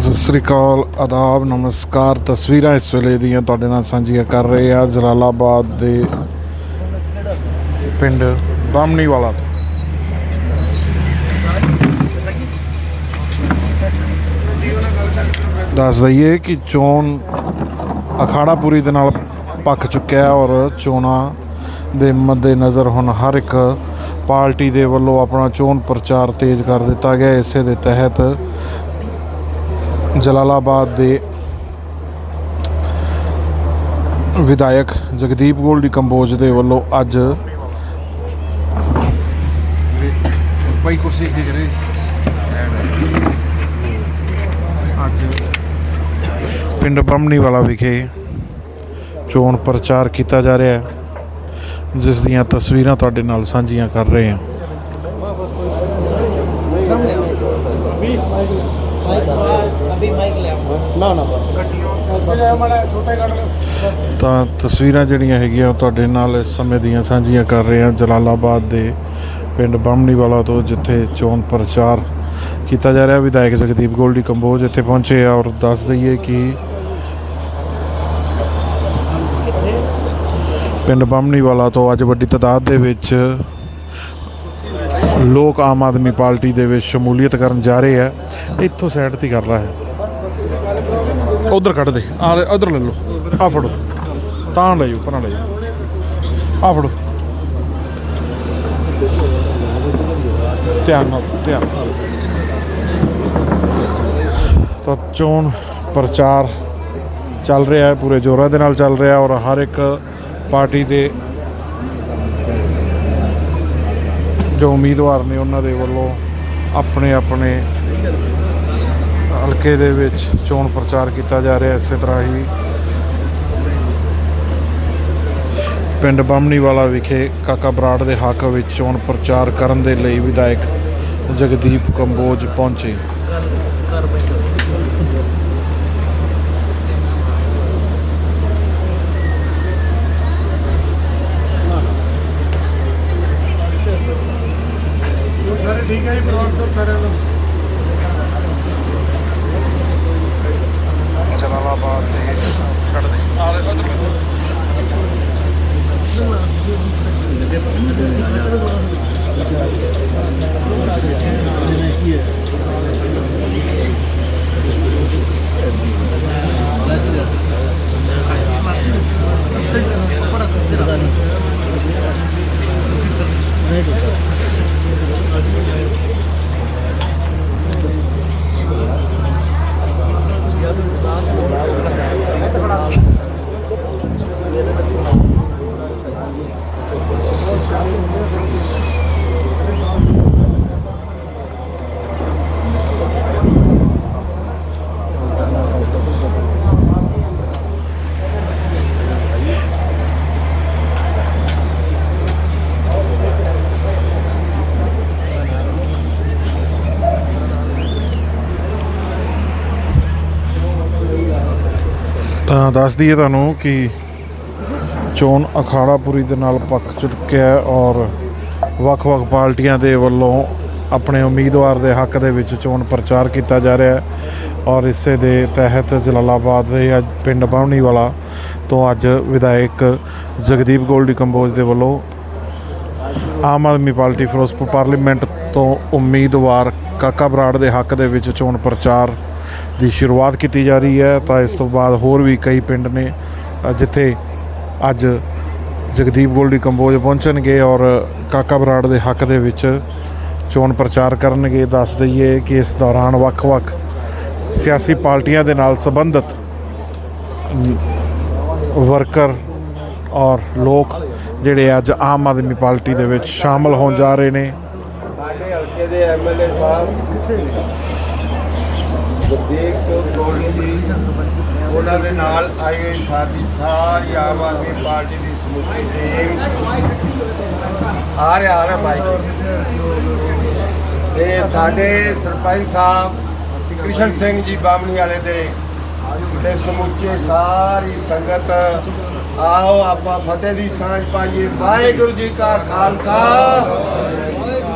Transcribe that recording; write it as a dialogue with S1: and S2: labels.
S1: ਸਤਿ ਸ੍ਰੀ ਅਕਾਲ, ਆਦਾਬ, ਨਮਸਕਾਰ, ਤਸਵੀਰਾਂ ਇਸ ਵੇਲੇ ਦੀਆਂ ਤੁਹਾਡੇ ਨਾਲ ਸਾਂਝੀਆਂ ਕਰ ਰਹੇ ਆ ਜਲਾਲਾਬਾਦ ਦੇ ਪਿੰਡ ਬਾਮਣੀ ਵਾਲਾ ਤੋਂ। ਦੱਸ ਦਈਏ ਕਿ ਚੋਣ ਅਖਾੜਾ ਪੂਰੀ ਦੇ ਨਾਲ ਪੱਕ ਚੁੱਕਿਆ ਔਰ ਚੋਣਾਂ ਦੇ ਮੱਦੇ ਨਜ਼ਰ ਹੁਣ ਹਰ ਇੱਕ ਪਾਰਟੀ ਦੇ ਵੱਲੋਂ ਆਪਣਾ ਚੋਣ ਪ੍ਰਚਾਰ ਤੇਜ਼ ਕਰ ਦਿੱਤਾ ਗਿਆ। ਇਸੇ ਦੇ ਤਹਿਤ ਜਲਾਲਾਬਾਦ ਦੇ ਵਿਧਾਇਕ ਜਗਦੀਪ ਗੋਲਡੀ ਕੰਬੋਜ ਦੇ ਵੱਲੋਂ ਅੱਜ ਬਾਈ ਕੁਰਸੀ ਦਿਖ ਰਹੀ ਅੱਜ ਪਿੰਡ ਬੰਮਣੀ ਵਾਲਾ ਵਿਖੇ ਚੋਣ ਪ੍ਰਚਾਰ ਕੀਤਾ ਜਾ ਰਿਹਾ ਹੈ ਜਿਸ ਦੀਆਂ ਤਸਵੀਰਾਂ ਤੁਹਾਡੇ ਨਾਲ ਸਾਂਝੀਆਂ ਕਰ ਰਹੇ ਹਾਂ।
S2: अभी
S1: ਤਾਂ ਤਸਵੀਰਾਂ ਜਿਹੜੀਆਂ ਹੈਗੀਆਂ ਤੁਹਾਡੇ ਨਾਲ ਇਸ ਸਮੇਂ ਦੀਆਂ ਸਾਂਝੀਆਂ ਕਰ ਰਹੇ ਹਾਂ। ਜਲਾਲਾਬਾਦ ਦੇ ਪਿੰਡ ਬੰਮਣੀਵਾਲਾ ਤੋਂ, ਜਿੱਥੇ ਚੋਣ ਪ੍ਰਚਾਰ ਕੀਤਾ ਜਾ ਰਿਹਾ। ਵਿਧਾਇਕ ਜਗਦੀਪ ਗੋਲਡੀ ਕੰਬੋਜ ਇੱਥੇ ਪਹੁੰਚੇ ਆ ਔਰ ਦੱਸ ਦਈਏ ਕਿ ਪਿੰਡ ਬੰਮਣੀਵਾਲਾ ਤੋਂ ਅੱਜ ਵੱਡੀ ਤਦਾਦ ਦੇ ਵਿੱਚ ਲੋਕ ਆਮ ਆਦਮੀ ਪਾਰਟੀ ਦੇ ਵਿੱਚ ਸ਼ਮੂਲੀਅਤ ਕਰਨ ਜਾ ਰਹੇ ਆ। ਇੱਥੋਂ ਸਾਈਡ ਤੇ ਕਰਦਾ ਹੈ। ਉਧਰ ਕੱਢ ਦੇ ਆ ਉਧਰ ਲੈ ਲਓ। ਆ ਫੜੋ। ਤਾਂ ਲੈ ਜਾਓ ਪਰਾਂ ਲੈ ਜਾਓ। ਆ ਫੜੋ। ਧਿਆਨ ਨਾਲ, ਧਿਆਨ ਤਾਂ ਚੋਣ ਪ੍ਰਚਾਰ ਚੱਲ ਰਿਹਾ ਹੈ, ਪੂਰੇ ਜ਼ੋਰਾਂ ਦੇ ਨਾਲ ਚੱਲ ਰਿਹਾ ਔਰ ਹਰ ਇੱਕ ਪਾਰਟੀ ਦੇ ਜੋ ਉਮੀਦਵਾਰ ਨੇ, ਉਹਨਾਂ ਦੇ ਵੱਲੋਂ ਆਪਣੇ ਆਪਣੇ ਹਲਕੇ ਦੇ ਵਿੱਚ ਚੋਣ ਪ੍ਰਚਾਰ ਕੀਤਾ ਜਾ ਰਿਹਾ, ਇਸੇ ਤਰ੍ਹਾਂ ਹੀ ਪਿੰਡ ਬੰਮਣੀਵਾਲਾ ਵਿਖੇ ਕਾਕਾ ਬਰਾੜ ਦੇ ਹੱਕ ਵਿੱਚ ਚੋਣ ਪ੍ਰਚਾਰ ਕਰਨ ਦੇ ਲਈ ਵਿਧਾਇਕ ਜਗਦੀਪ ਕੰਬੋਜ ਪਹੁੰਚੇ। Thank you. ਤਾਂ ਦੱਸ ਦਈਏ ਤੁਹਾਨੂੰ ਕਿ ਚੋਣ ਅਖਾੜਾ ਪੂਰੀ ਦੇ ਨਾਲ ਪੱਕ ਚੁੱਕਿਆ ਔਰ ਵੱਖ-ਵੱਖ ਪਾਰਟੀਆਂ ਦੇ ਵੱਲੋਂ ਆਪਣੇ ਉਮੀਦਵਾਰ ਦੇ ਹੱਕ ਦੇ ਵਿੱਚ ਚੋਣ ਪ੍ਰਚਾਰ ਕੀਤਾ ਜਾ ਰਿਹਾ ਹੈ ਔਰ ਇਸੇ ਦੇ ਤਹਿਤ ਜਲਾਲਾਬਾਦ ਦੇ ਅੱਜ ਪਿੰਡ ਬਾਉਣੀ ਵਾਲਾ ਤੋਂ ਅੱਜ ਵਿਧਾਇਕ ਜਗਦੀਪ ਗੋਲਡੀ ਕੰਬੋਜ ਦੇ ਵੱਲੋਂ ਆਮ ਆਦਮੀ ਪਾਰਟੀ ਫਿਰੋਜ਼ਪੁਰ ਪਾਰਲੀਮੈਂਟ ਤੋਂ ਉਮੀਦਵਾਰ ਕਾਕਾ ਬਰਾੜ ਦੇ ਹੱਕ ਦੇ ਵਿੱਚ ਚੋਣ ਪ੍ਰਚਾਰ ਦੀ ਸ਼ੁਰੂਆਤ ਕੀਤੀ ਜਾ ਰਹੀ ਹੈ, ਤਾਂ ਇਸ ਤੋਂ ਬਾਅਦ ਹੋਰ ਵੀ ਕਈ ਪਿੰਡ ਨੇ ਜਿੱਥੇ ਅੱਜ ਜਗਦੀਪ ਗੋਲਡੀ ਕੰਬੋਜ ਪਹੁੰਚਣਗੇ ਔਰ ਕਾਕਾ ਬਰਾੜ ਦੇ ਹੱਕ ਦੇ ਵਿੱਚ ਚੋਣ ਪ੍ਰਚਾਰ ਕਰਨਗੇ। ਦੱਸ ਦਈਏ ਕਿ ਇਸ ਦੌਰਾਨ ਵੱਖ-ਵੱਖ ਸਿਆਸੀ ਪਾਰਟੀਆਂ ਦੇ ਨਾਲ ਸੰਬੰਧਿਤ ਵਰਕਰ ਔਰ ਲੋਕ ਜਿਹੜੇ ਅੱਜ ਆਮ ਆਦਮੀ ਪਾਰਟੀ ਦੇ ਵਿੱਚ ਸ਼ਾਮਲ ਹੋਣ ਜਾ ਰਹੇ ਨੇ।
S3: ਸਾਡੇ ਹਲਕੇ ਦੇ ਐਮਐਲਏ ਸਾਹਿਬ ਗੁਰਦੀਪ ਕੌਰ ਗੋਲੀ ਜੀ ਉਹਨਾਂ ਦੇ ਨਾਲ ਆਈ ਹੋਈ ਸਾਡੀ ਸਾਰੀ ਆਮ ਆਦਮੀ ਪਾਰਟੀ ਦੀ ਸਮੁੱਚੀ ਟੀਮ ਆ ਰਿਹਾ ਆ ਰਿਹਾ ਮਾਈਕ ਤੇ ਸਾਡੇ ਸਰਪੰਚ ਸਾਹਿਬ, ਕ੍ਰਿਸ਼ਨ ਸਿੰਘ ਜੀ ਬਾਮਣੀ ਵਾਲੇ ਦੇ, ਤੇ ਸਮੁੱਚੇ ਸਾਰੀ ਸੰਗਤ। ਆਓ, ਆਪਾਂ ਫਤਿਹ ਦੀ ਸਾਂਝ ਪਾਈਏ। ਵਾਹਿਗੁਰੂ ਜੀ ਕਾ ਖਾਲਸਾ।